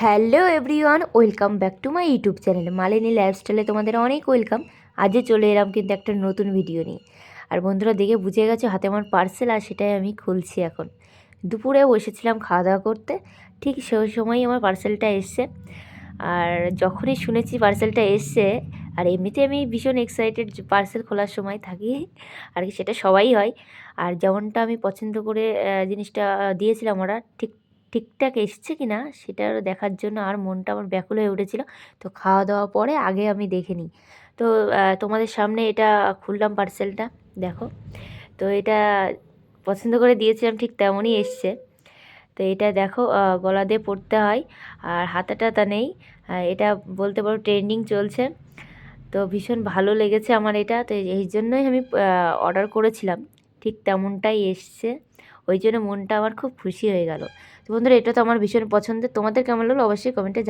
Hello everyone, welcome back to my YouTube channel Malini লাইফস্টাইলে তোমাদের অনেক ওয়েলকাম। আজও চলে এলাম কিন্তু একটা নতুন ভিডিও নিয়ে। আর বন্ধুরা, দেখে বুঝে গেছো হাতে আমার পার্সেল আর সেটাই আমি খুলছি এখন। দুপুরে বসেছিলাম খাওয়া দাওয়া করতে, ঠিক সেই সময়ই আমার পার্সেলটা এসছে। আর যখনই শুনেছি পার্সেলটা এসছে, আর এমনিতে আমি ভীষণ এক্সাইটেড পার্সেল খোলার সময় থাকি, আর কি সেটা সবাই হয়। আর যেমনটা আমি পছন্দ করে জিনিসটা দিয়েছিলাম ওরা ঠিক ঠিকঠাক এসছে কি না, সেটা দেখার জন্য আর মনটা আমার ব্যাকুল হয়ে উঠেছিল। তো খাওয়া দাওয়া পরে আগে আমি দেখে নিই। তো তোমাদের সামনে এটা খুললাম পার্সেলটা দেখো। তো এটা পছন্দ করে দিয়েছিলাম, ঠিক তেমনই এসছে। তো এটা দেখো গলা দিয়ে পড়তে হয় আর হাতে টাতা নেই। এটা বলতে পারো ট্রেন্ডিং চলছে। তো ভীষণ ভালো লেগেছে আমার এটা। তো এই জন্যই আমি অর্ডার করেছিলাম। ঠিক তেমনটাই এসছে। ওই জন্য মনটা আমার খুব খুশি হয়ে গেল। তো বন্ধুরা, এটা তো আমার ভীষণ পছন্দের। তোমাদের কেমন লাগল অবশ্যই কমেন্টে